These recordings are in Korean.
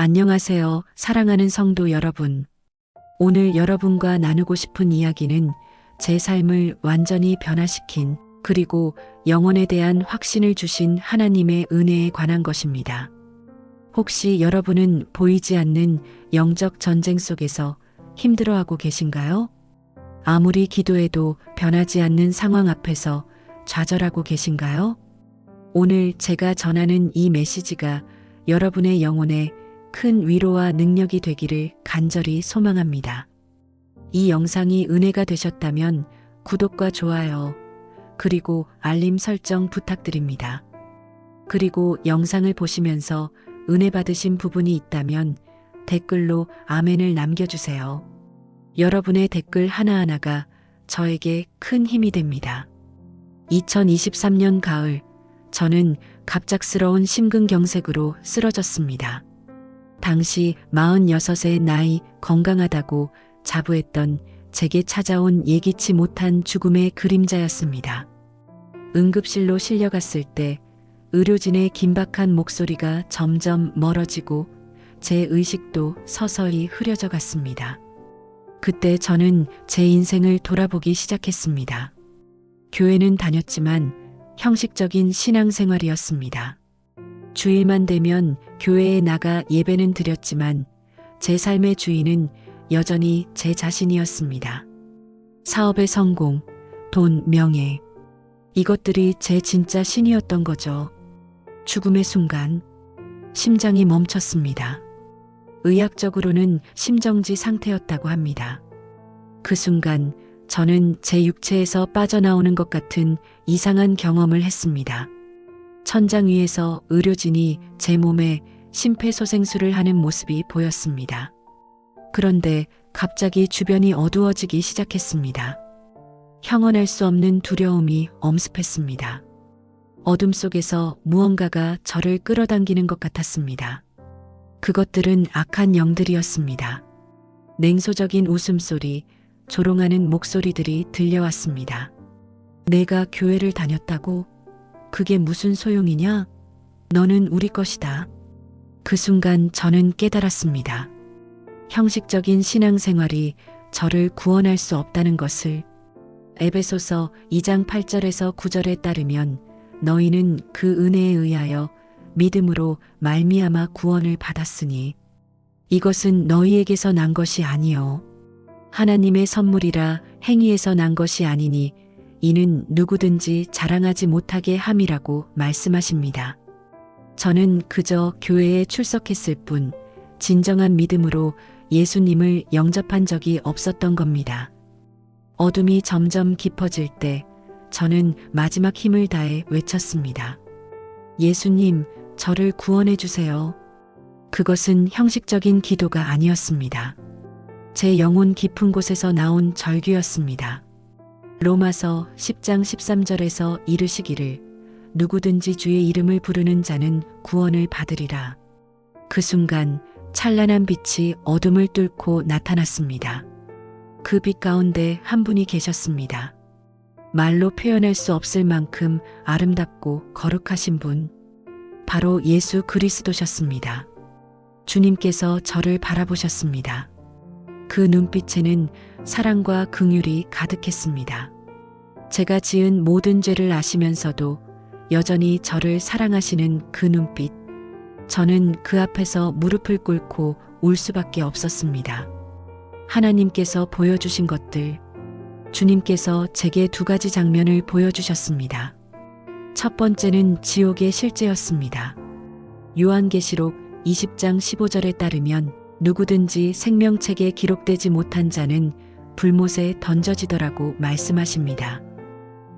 안녕하세요, 사랑하는 성도 여러분. 오늘 여러분과 나누고 싶은 이야기는 제 삶을 완전히 변화시킨 그리고 영혼에 대한 확신을 주신 하나님의 은혜에 관한 것입니다. 혹시 여러분은 보이지 않는 영적 전쟁 속에서 힘들어하고 계신가요? 아무리 기도해도 변하지 않는 상황 앞에서 좌절하고 계신가요? 오늘 제가 전하는 이 메시지가 여러분의 영혼에 큰 위로와 능력이 되기를 간절히 소망합니다. 이 영상이 은혜가 되셨다면 구독과 좋아요, 그리고 알림 설정 부탁드립니다. 그리고 영상을 보시면서 은혜 받으신 부분이 있다면 댓글로 아멘을 남겨주세요. 여러분의 댓글 하나하나가 저에게 큰 힘이 됩니다. 2023년 가을, 저는 갑작스러운 심근경색으로 쓰러졌습니다. 당시 46의 나이 건강하다고 자부했던 제게 찾아온 예기치 못한 죽음의 그림자였습니다. 응급실로 실려갔을 때 의료진의 긴박한 목소리가 점점 멀어지고 제 의식도 서서히 흐려져 갔습니다. 그때 저는 제 인생을 돌아보기 시작했습니다. 교회는 다녔지만 형식적인 신앙생활이었습니다. 주일만 되면 교회에 나가 예배는 드렸지만 제 삶의 주인은 여전히 제 자신이었습니다. 사업의 성공, 돈, 명예. 이것들이 제 진짜 신이었던 거죠. 죽음의 순간, 심장이 멈췄습니다. 의학적으로는 심정지 상태였다고 합니다. 그 순간 저는 제 육체에서 빠져나오는 것 같은 이상한 경험을 했습니다. 천장 위에서 의료진이 제 몸에 심폐소생술을 하는 모습이 보였습니다. 그런데 갑자기 주변이 어두워지기 시작했습니다. 형언할 수 없는 두려움이 엄습했습니다. 어둠 속에서 무언가가 저를 끌어당기는 것 같았습니다. 그것들은 악한 영들이었습니다. 냉소적인 웃음소리, 조롱하는 목소리들이 들려왔습니다. 내가 교회를 다녔다고? 그게 무슨 소용이냐? 너는 우리 것이다. 그 순간 저는 깨달았습니다. 형식적인 신앙생활이 저를 구원할 수 없다는 것을 에베소서 2장 8절에서 9절에 따르면 너희는 그 은혜에 의하여 믿음으로 말미암아 구원을 받았으니 이것은 너희에게서 난 것이 아니요 하나님의 선물이라 행위에서 난 것이 아니니 이는 누구든지 자랑하지 못하게 함이라고 말씀하십니다. 저는 그저 교회에 출석했을 뿐 진정한 믿음으로 예수님을 영접한 적이 없었던 겁니다. 어둠이 점점 깊어질 때 저는 마지막 힘을 다해 외쳤습니다. 예수님, 저를 구원해 주세요. 그것은 형식적인 기도가 아니었습니다. 제 영혼 깊은 곳에서 나온 절규였습니다. 로마서 10장 13절에서 이르시기를 누구든지 주의 이름을 부르는 자는 구원을 받으리라. 그 순간 찬란한 빛이 어둠을 뚫고 나타났습니다. 그 빛 가운데 한 분이 계셨습니다. 말로 표현할 수 없을 만큼 아름답고 거룩하신 분. 바로 예수 그리스도셨습니다. 주님께서 저를 바라보셨습니다. 그 눈빛에는 사랑과 긍휼이 가득했습니다. 제가 지은 모든 죄를 아시면서도 여전히 저를 사랑하시는 그 눈빛. 저는 그 앞에서 무릎을 꿇고 울 수밖에 없었습니다. 하나님께서 보여주신 것들, 주님께서 제게 두 가지 장면을 보여주셨습니다. 첫 번째는 지옥의 실제였습니다. 요한계시록 20장 15절에 따르면 누구든지 생명책에 기록되지 못한 자는 불못에 던져지더라고 말씀하십니다.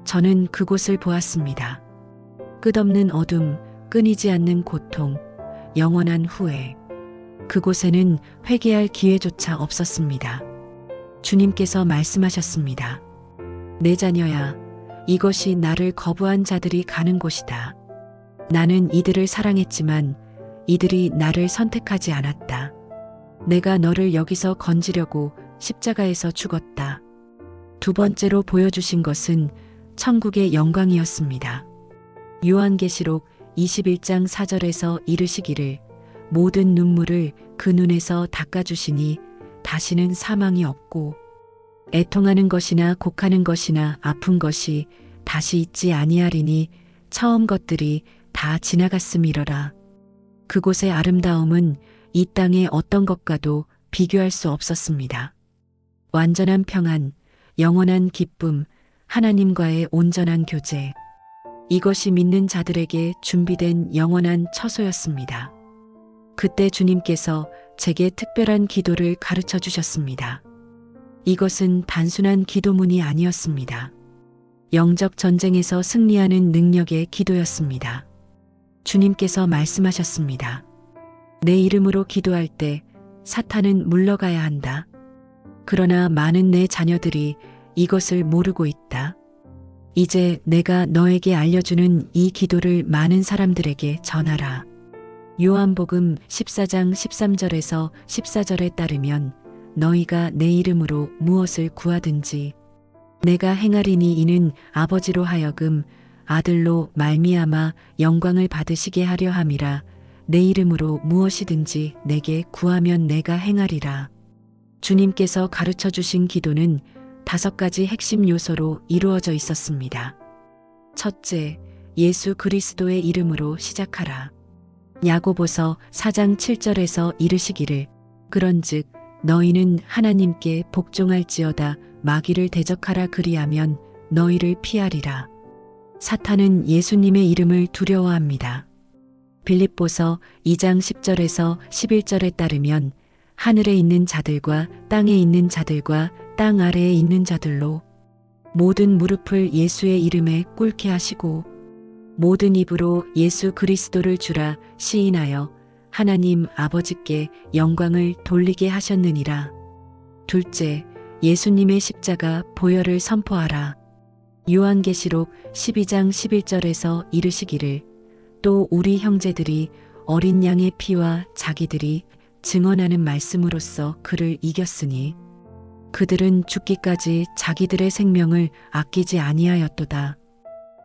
저는 그곳을 보았습니다. 끝없는 어둠, 끊이지 않는 고통, 영원한 후회. 그곳에는 회개할 기회조차 없었습니다. 주님께서 말씀하셨습니다. 내 자녀야, 이것이 나를 거부한 자들이 가는 곳이다. 나는 이들을 사랑했지만 이들이 나를 선택하지 않았다. 내가 너를 여기서 건지려고 십자가에서 죽었다. 두 번째로 보여주신 것은 천국의 영광이었습니다. 요한계시록 21장 4절에서 이르시기를 모든 눈물을 그 눈에서 닦아주시니 다시는 사망이 없고 애통하는 것이나 곡하는 것이나 아픈 것이 다시 있지 아니하리니 처음 것들이 다 지나갔음이러라. 그곳의 아름다움은 이 땅의 어떤 것과도 비교할 수 없었습니다. 완전한 평안, 영원한 기쁨, 하나님과의 온전한 교제. 이것이 믿는 자들에게 준비된 영원한 처소였습니다. 그때 주님께서 제게 특별한 기도를 가르쳐 주셨습니다. 이것은 단순한 기도문이 아니었습니다. 영적 전쟁에서 승리하는 능력의 기도였습니다. 주님께서 말씀하셨습니다. 내 이름으로 기도할 때 사탄은 물러가야 한다. 그러나 많은 내 자녀들이 이것을 모르고 있다. 이제 내가 너에게 알려주는 이 기도를 많은 사람들에게 전하라. 요한복음 14장 13절에서 14절에 따르면 너희가 내 이름으로 무엇을 구하든지 내가 행하리니 이는 아버지로 하여금 아들로 말미암아 영광을 받으시게 하려 함이라 내 이름으로 무엇이든지 내게 구하면 내가 행하리라. 주님께서 가르쳐 주신 기도는 다섯 가지 핵심 요소로 이루어져 있었습니다. 첫째, 예수 그리스도의 이름으로 시작하라. 야고보서 4장 7절에서 이르시기를 그런즉 너희는 하나님께 복종할지어다 마귀를 대적하라 그리하면 너희를 피하리라. 사탄은 예수님의 이름을 두려워합니다. 빌립보서 2장 10절에서 11절에 따르면 하늘에 있는 자들과 땅에 있는 자들과 땅 아래에 있는 자들로 모든 무릎을 예수의 이름에 꿇게 하시고 모든 입으로 예수 그리스도를 주라 시인하여 하나님 아버지께 영광을 돌리게 하셨느니라. 둘째, 예수님의 십자가 보혈을 선포하라. 요한계시록 12장 11절에서 이르시기를 또 우리 형제들이 어린 양의 피와 자기들이 증언하는 말씀으로써 그를 이겼으니 그들은 죽기까지 자기들의 생명을 아끼지 아니하였도다.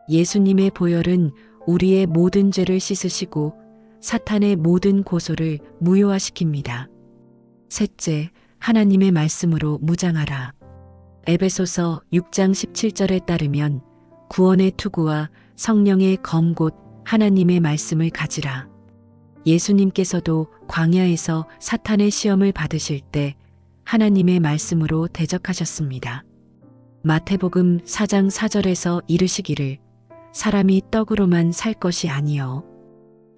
예수님의 보혈은 우리의 모든 죄를 씻으시고 사탄의 모든 고소를 무효화시킵니다. 셋째, 하나님의 말씀으로 무장하라. 에베소서 6장 17절에 따르면 구원의 투구와 성령의 검곧 하나님의 말씀을 가지라. 예수님께서도 광야에서 사탄의 시험을 받으실 때 하나님의 말씀으로 대적하셨습니다. 마태복음 4장 4절에서 이르시기를 사람이 떡으로만 살 것이 아니요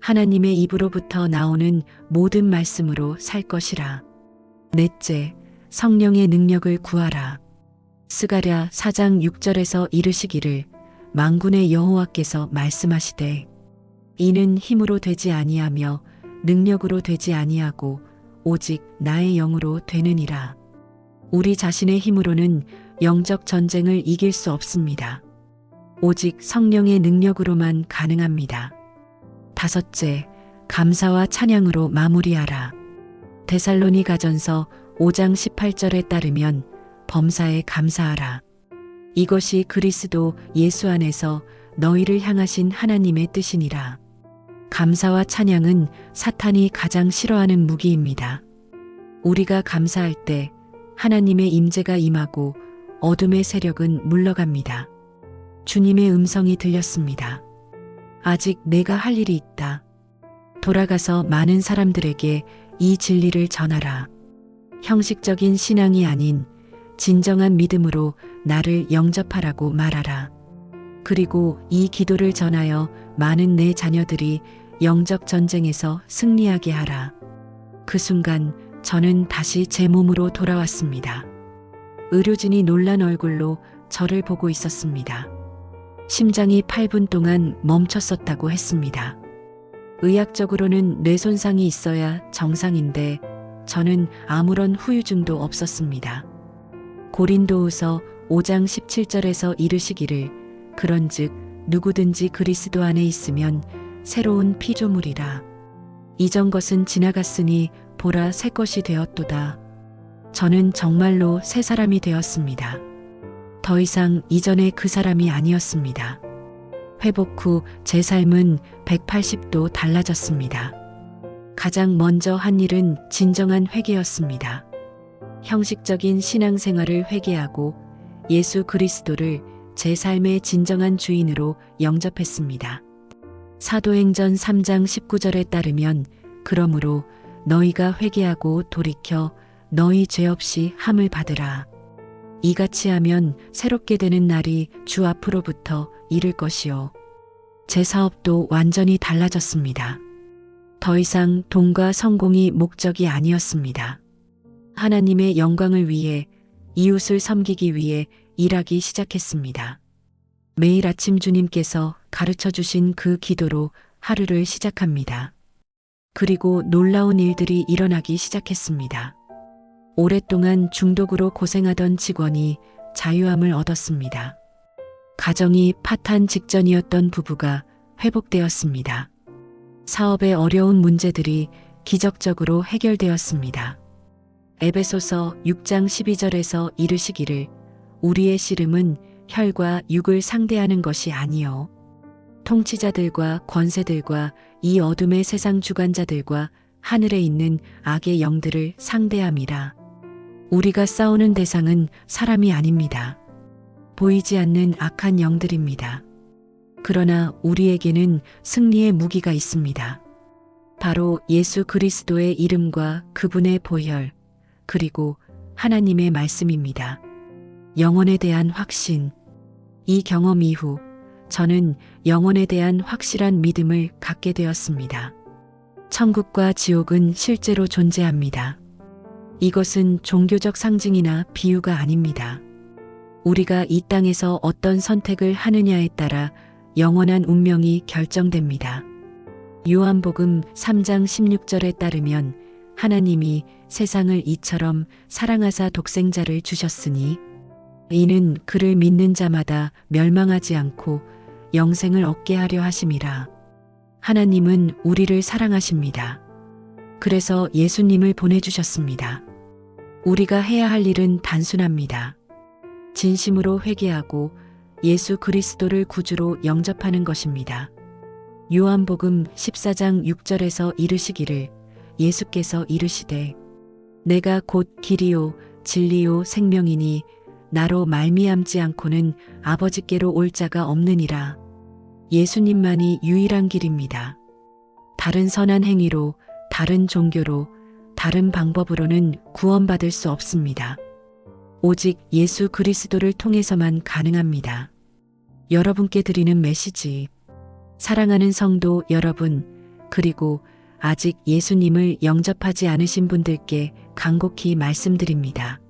하나님의 입으로부터 나오는 모든 말씀으로 살 것이라. 넷째, 성령의 능력을 구하라. 스가랴 4장 6절에서 이르시기를 망군의 여호와께서 말씀하시되 이는 힘으로 되지 아니하며 능력으로 되지 아니하고 오직 나의 영으로 되느니라. 우리 자신의 힘으로는 영적 전쟁을 이길 수 없습니다. 오직 성령의 능력으로만 가능합니다. 다섯째, 감사와 찬양으로 마무리하라. 데살로니 가전서 5장 18절에 따르면 범사에 감사하라. 이것이 그리스도 예수 안에서 너희를 향하신 하나님의 뜻이니라. 감사와 찬양은 사탄이 가장 싫어하는 무기입니다. 우리가 감사할 때 하나님의 임재가 임하고 어둠의 세력은 물러갑니다. 주님의 음성이 들렸습니다. 아직 내가 할 일이 있다. 돌아가서 많은 사람들에게 이 진리를 전하라. 형식적인 신앙이 아닌 진정한 믿음으로 나를 영접하라고 말하라. 그리고 이 기도를 전하여 많은 내 자녀들이 영적 전쟁에서 승리하게 하라. 그 순간 저는 다시 제 몸으로 돌아왔습니다. 의료진이 놀란 얼굴로 저를 보고 있었습니다. 심장이 8분 동안 멈췄었다고 했습니다. 의학적으로는 뇌 손상이 있어야 정상인데 저는 아무런 후유증도 없었습니다. 고린도후서 5장 17절에서 이르시기를 그런즉 누구든지 그리스도 안에 있으면 새로운 피조물이라 이전 것은 지나갔으니 보라 새 것이 되었도다. 저는 정말로 새 사람이 되었습니다. 더 이상 이전의 그 사람이 아니었습니다. 회복 후 제 삶은 180도 달라졌습니다. 가장 먼저 한 일은 진정한 회개였습니다. 형식적인 신앙생활을 회개하고 예수 그리스도를 제 삶의 진정한 주인으로 영접했습니다. 사도행전 3장 19절에 따르면 그러므로 너희가 회개하고 돌이켜 너희 죄 없이 함을 받으라. 이같이 하면 새롭게 되는 날이 주 앞으로부터 이를 것이요. 제 사업도 완전히 달라졌습니다. 더 이상 돈과 성공이 목적이 아니었습니다. 하나님의 영광을 위해 이웃을 섬기기 위해 일하기 시작했습니다. 매일 아침 주님께서 가르쳐 주신 그 기도로 하루를 시작합니다. 그리고 놀라운 일들이 일어나기 시작했습니다. 오랫동안 중독으로 고생하던 직원이 자유함을 얻었습니다. 가정이 파탄 직전이었던 부부가 회복되었습니다. 사업의 어려운 문제들이 기적적으로 해결되었습니다. 에베소서 6장 12절에서 이르시기를 우리의 씨름은 혈과 육을 상대하는 것이 아니요 통치자들과 권세들과 이 어둠의 세상 주관자들과 하늘에 있는 악의 영들을 상대함이라. 우리가 싸우는 대상은 사람이 아닙니다. 보이지 않는 악한 영들입니다. 그러나 우리에게는 승리의 무기가 있습니다. 바로 예수 그리스도의 이름과 그분의 보혈, 그리고 하나님의 말씀입니다. 영혼에 대한 확신. 이 경험 이후 저는 영혼에 대한 확실한 믿음을 갖게 되었습니다. 천국과 지옥은 실제로 존재합니다. 이것은 종교적 상징이나 비유가 아닙니다. 우리가 이 땅에서 어떤 선택을 하느냐에 따라 영원한 운명이 결정됩니다. 요한복음 3장 16절에 따르면 하나님이 세상을 이처럼 사랑하사 독생자를 주셨으니 이는 그를 믿는 자마다 멸망하지 않고 영생을 얻게 하려 하심이라. 하나님은 우리를 사랑하십니다. 그래서 예수님을 보내주셨습니다. 우리가 해야 할 일은 단순합니다. 진심으로 회개하고 예수 그리스도를 구주로 영접하는 것입니다. 요한복음 14장 6절에서 이르시기를 예수께서 이르시되 내가 곧 길이요 진리요 생명이니 나로 말미암지 않고는 아버지께로 올 자가 없느니라. 예수님만이 유일한 길입니다. 다른 선한 행위로, 다른 종교로, 다른 방법으로는 구원받을 수 없습니다. 오직 예수 그리스도를 통해서만 가능합니다. 여러분께 드리는 메시지. 사랑하는 성도 여러분, 그리고 아직 예수님을 영접하지 않으신 분들께 간곡히 말씀드립니다.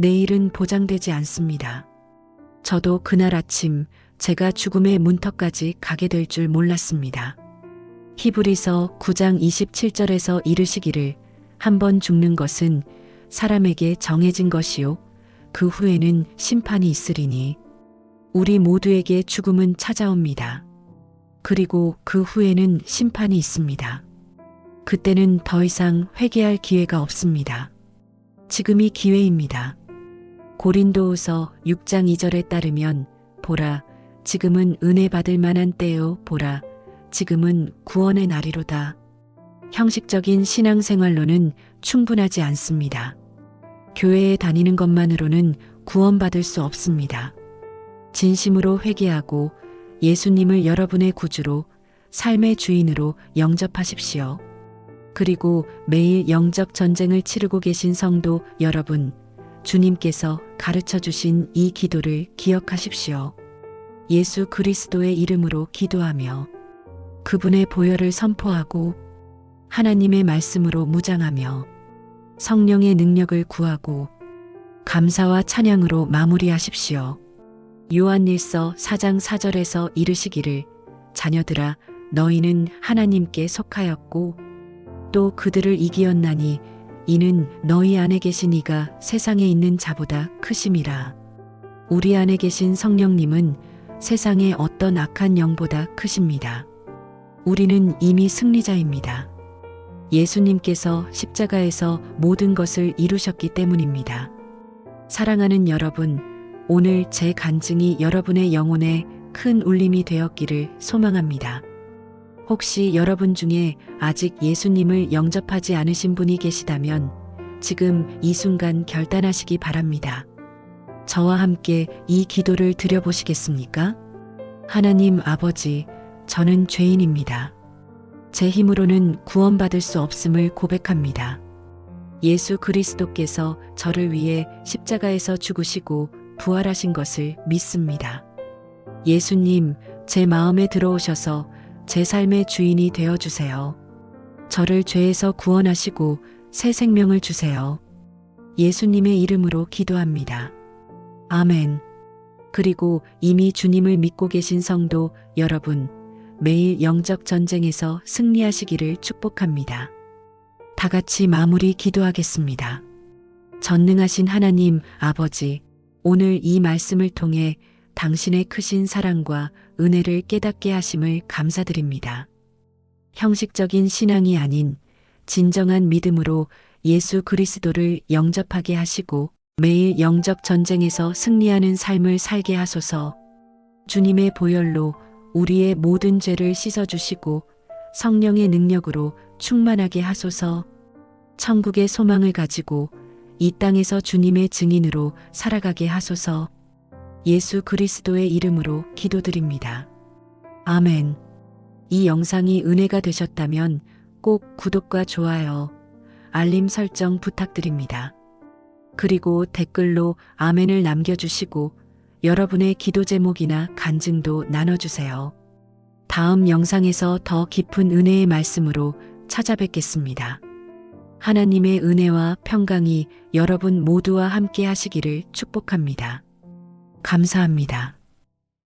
내일은 보장되지 않습니다. 저도 그날 아침 제가 죽음의 문턱까지 가게 될 줄 몰랐습니다. 히브리서 9장 27절에서 이르시기를 한 번 죽는 것은 사람에게 정해진 것이요 그 후에는 심판이 있으리니 우리 모두에게 죽음은 찾아옵니다. 그리고 그 후에는 심판이 있습니다. 그때는 더 이상 회개할 기회가 없습니다. 지금이 기회입니다. 고린도후서 6장 2절에 따르면 보라 지금은 은혜 받을 만한 때요 보라 지금은 구원의 날이로다. 형식적인 신앙생활로는 충분하지 않습니다. 교회에 다니는 것만으로는 구원받을 수 없습니다. 진심으로 회개하고 예수님을 여러분의 구주로 삶의 주인으로 영접하십시오. 그리고 매일 영적 전쟁을 치르고 계신 성도 여러분, 주님께서 가르쳐 주신 이 기도를 기억하십시오. 예수 그리스도의 이름으로 기도하며 그분의 보혈을 선포하고 하나님의 말씀으로 무장하며 성령의 능력을 구하고 감사와 찬양으로 마무리하십시오. 요한일서 4장 4절에서 이르시기를 자녀들아 너희는 하나님께 속하였고 또 그들을 이기었나니 이는 너희 안에 계신 이가 세상에 있는 자보다 크심이라. 우리 안에 계신 성령님은 세상의 어떤 악한 영보다 크십니다. 우리는 이미 승리자입니다. 예수님께서 십자가에서 모든 것을 이루셨기 때문입니다. 사랑하는 여러분, 오늘 제 간증이 여러분의 영혼에 큰 울림이 되었기를 소망합니다. 혹시 여러분 중에 아직 예수님을 영접하지 않으신 분이 계시다면 지금 이 순간 결단하시기 바랍니다. 저와 함께 이 기도를 드려보시겠습니까? 하나님 아버지, 저는 죄인입니다. 제 힘으로는 구원받을 수 없음을 고백합니다. 예수 그리스도께서 저를 위해 십자가에서 죽으시고 부활하신 것을 믿습니다. 예수님, 제 마음에 들어오셔서 제 삶의 주인이 되어 주세요. 저를 죄에서 구원하시고 새 생명을 주세요. 예수님의 이름으로 기도합니다. 아멘. 그리고 이미 주님을 믿고 계신 성도 여러분, 매일 영적 전쟁에서 승리하시기를 축복합니다. 다 같이 마무리 기도하겠습니다. 전능하신 하나님 아버지, 오늘 이 말씀을 통해 당신의 크신 사랑과 은혜를 깨닫게 하심을 감사드립니다. 형식적인 신앙이 아닌 진정한 믿음으로 예수 그리스도를 영접하게 하시고 매일 영적 전쟁에서 승리하는 삶을 살게 하소서. 주님의 보혈로 우리의 모든 죄를 씻어주시고 성령의 능력으로 충만하게 하소서. 천국의 소망을 가지고 이 땅에서 주님의 증인으로 살아가게 하소서 예수 그리스도의 이름으로 기도드립니다. 아멘. 이 영상이 은혜가 되셨다면 꼭 구독과 좋아요, 알림 설정 부탁드립니다. 그리고 댓글로 아멘을 남겨주시고 여러분의 기도 제목이나 간증도 나눠주세요. 다음 영상에서 더 깊은 은혜의 말씀으로 찾아뵙겠습니다. 하나님의 은혜와 평강이 여러분 모두와 함께 하시기를 축복합니다. 감사합니다.